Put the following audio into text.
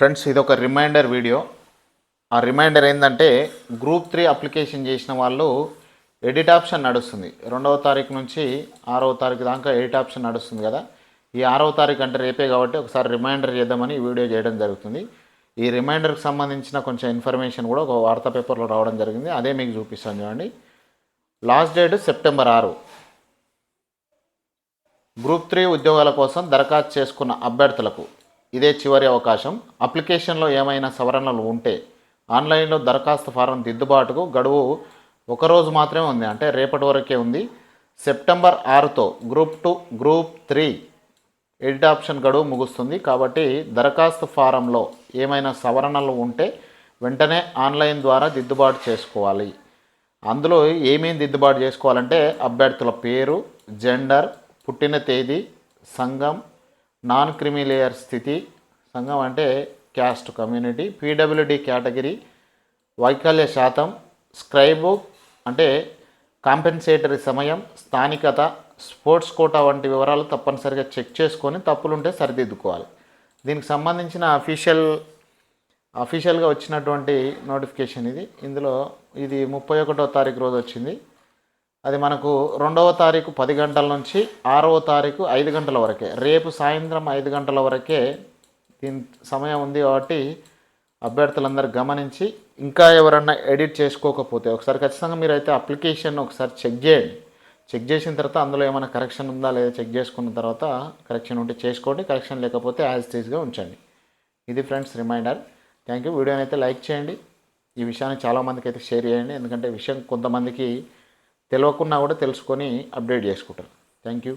Friends ఇది ఒక reminder video ఆ రిమైండర్ ఏంటంటే గ్రూప్ త్రీ అప్లికేషన్ చేసిన వాళ్ళు ఎడిట్ ఆప్షన్ నడుస్తుంది. రెండవ తారీఖు నుంచి ఆరవ తారీఖు దాకా ఎడిట్ ఆప్షన్ నడుస్తుంది కదా. ఈ ఆరవ తారీఖు అంటే రేపే కాబట్టి ఒకసారి రిమైండర్ చేద్దామని ఈ వీడియో చేయడం జరుగుతుంది. ఈ రిమైండర్కి సంబంధించిన కొంచెం ఇన్ఫర్మేషన్ కూడా ఒక వార్తా పేపర్లో రావడం జరిగింది. అదే మీకు చూపిస్తాను చూడండి. లాస్ట్ డేట్ సెప్టెంబర్ ఆరు. గ్రూప్ త్రీ ఉద్యోగాల కోసం దరఖాస్తు చేసుకున్న అభ్యర్థులకు ఇదే చివరి అవకాశం. అప్లికేషన్లో ఏమైనా సవరణలు ఉంటే ఆన్లైన్లో దరఖాస్తు ఫారం దిద్దుబాటుకు గడువు ఒకరోజు మాత్రమే ఉంది. అంటే రేపటి వరకే ఉంది. సెప్టెంబర్ ఆరుతో group two group three edit option గడువు ముగుస్తుంది. కాబట్టి దరఖాస్తు ఫారంలో ఏమైనా సవరణలు ఉంటే వెంటనే ఆన్లైన్ ద్వారా దిద్దుబాటు చేసుకోవాలి. అందులో ఏమేమి దిద్దుబాటు చేసుకోవాలంటే అభ్యర్థుల పేరు జెండర్ పుట్టిన తేదీ సంఘం నాన్ క్రిమిలేయర్ స్థితి సంఘం అంటే క్యాస్ట్ కమ్యూనిటీ పీడబ్ల్యూడి కేటగిరీ వైకల్య శాతం స్క్రైబు అంటే కాంపెన్సేటరీ సమయం స్థానికత స్పోర్ట్స్ కోటా వంటి వివరాలు తప్పనిసరిగా చెక్ చేసుకొని తప్పులుంటే సరిదిద్దుకోవాలి. దీనికి సంబంధించిన అఫీషియల్ అఫీషియల్గా వచ్చినటువంటి నోటిఫికేషన్ ఇది. ఇందులో ఇది ముప్పై ఒకటో తారీఖు రోజు వచ్చింది. అది మనకు రెండవ తారీఖు పది గంటల నుంచి ఆరవ తారీఖు ఐదు గంటల వరకే. రేపు సాయంత్రం ఐదు గంటల వరకే దీని సమయం ఉంది కాబట్టి అభ్యర్థులందరూ గమనించి ఇంకా ఎవరన్నా ఎడిట్ చేసుకోకపోతే ఒకసారి ఖచ్చితంగా మీరైతే అప్లికేషన్ ఒకసారి చెక్ చేయండి. చెక్ చేసిన తర్వాత అందులో ఏమైనా కరెక్షన్ ఉందా లేదా చెక్ చేసుకున్న తర్వాత కరెక్షన్ ఉంటే చేసుకోండి కరెక్షన్ లేకపోతే యాజ్ టీజ్గా ఉంచండి. ఇది ఫ్రెండ్స్ రిమైండర్. థ్యాంక్ యూ వీడియోని అయితే లైక్ చేయండి. ఈ విషయాన్ని చాలామందికి అయితే షేర్ చేయండి. ఎందుకంటే విషయం కొంతమందికి తెలియకున్నా కూడా తెలుసుకొని అప్డేట్ చేసుకుంటారు. Thank you.